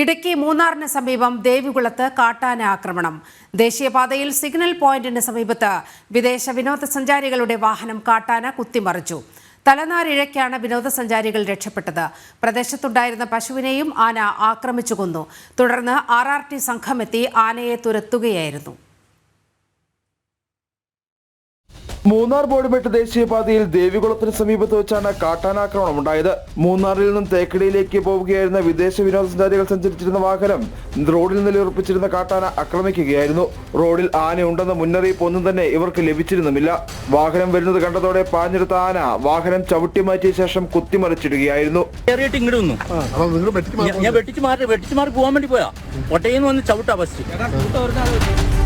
ഇടുക്കി മൂന്നാറിന് സമീപം ദേവികുളത്ത് കാട്ടാന ആക്രമണം. ദേശീയപാതയിൽ സിഗ്നൽ പോയിന്റിന് സമീപത്ത് വിദേശ വിനോദസഞ്ചാരികളുടെ വാഹനം കാട്ടാന കുത്തിമറിച്ചു. തലനാരിഴയ്ക്കാണ് വിനോദസഞ്ചാരികൾ രക്ഷപ്പെട്ടത്. പ്രദേശത്തുണ്ടായിരുന്ന പശുവിനെയും ആന ആക്രമിച്ചു കൊന്നു. തുടർന്ന് ആർ ആർ ടി സംഘമെത്തി ആനയെ തുരത്തുകയായിരുന്നു. മൂന്നാർ ബോഡിമെട്ട് ദേശീയപാതയിൽ ദേവികുളത്തിന് സമീപത്ത് വെച്ചാണ് കാട്ടാനാക്രമണം ഉണ്ടായത്. മൂന്നാറിൽ നിന്നും തേക്കടിയിലേക്ക് പോവുകയായിരുന്ന വിദേശ വിനോദസഞ്ചാരികൾ സഞ്ചരിച്ചിരുന്ന വാഹനം റോഡിൽ നിലയുറപ്പിച്ചിരുന്ന കാട്ടാന ആക്രമിക്കുകയായിരുന്നു. റോഡിൽ ആനയുണ്ടെന്ന മുന്നറിയിപ്പ് ഒന്നും തന്നെ ഇവർക്ക് ലഭിച്ചിരുന്നുമില്ല. വാഹനം വരുന്നത് കണ്ടതോടെ പാഞ്ഞെടുത്ത ആന വാഹനം ചവിട്ടി മാറ്റിയ ശേഷം കുത്തിമറിച്ചിടുകയായിരുന്നു. ഞാൻ- ഞാൻ വെട്ടിച്ച് മാറി വെട്ടിച്ച് മാറി പോകാൻ വേണ്ടി പോയാ. ഒട്ടയിൽ വന്ന് ചവിട്ടാ ഫസ്റ്റ്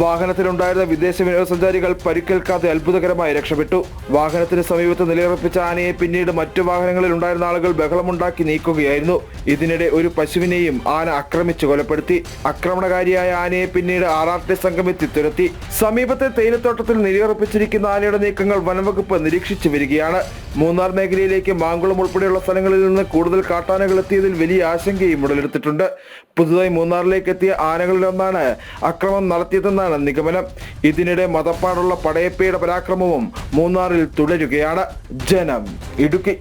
വാഹനത്തിലുണ്ടായിരുന്ന വിദേശ വിനോദസഞ്ചാരികൾ പരിക്കേൽക്കാതെ അത്ഭുതകരമായി രക്ഷപ്പെട്ടു. വാഹനത്തിന് സമീപത്ത് നിലയുറപ്പിച്ച ആനയെ പിന്നീട് മറ്റു വാഹനങ്ങളിൽ ഉണ്ടായിരുന്ന ആളുകൾ ബഹളമുണ്ടാക്കി നീക്കുകയായിരുന്നു. ഇതിനിടെ ഒരു പശുവിനെയും ആന ആക്രമിച്ചു കൊലപ്പെടുത്തി. ആക്രമണകാരിയായ ആനയെ പിന്നീട് ആർ സംഘം എത്തി തുരത്തി. സമീപത്തെ തേയിലത്തോട്ടത്തിൽ നിലയുറപ്പിച്ചിരിക്കുന്ന ആനയുടെ നീക്കങ്ങൾ വനംവകുപ്പ് നിരീക്ഷിച്ചു വരികയാണ്. മൂന്നാർ മേഖലയിലേക്ക് മാങ്കുളം ഉൾപ്പെടെയുള്ള സ്ഥലങ്ങളിൽ നിന്ന് കൂടുതൽ കാട്ടാനകൾ എത്തിയതിൽ വലിയ ആശങ്കയും ഉടലെടുത്തിട്ടുണ്ട്. പുതുതായി മൂന്നാറിലേക്ക് എത്തിയ ആനകളിലൊന്നാണ് അക്രമം നടത്തിയതെന്നാണ് നിഗമനം. ഇതിനിടെ മതപ്പാടുള്ള പടയപ്പയുടെ പരാക്രമവും മൂന്നാറിൽ തുടരുകയാണ്. ജനം ഇടുക്കി.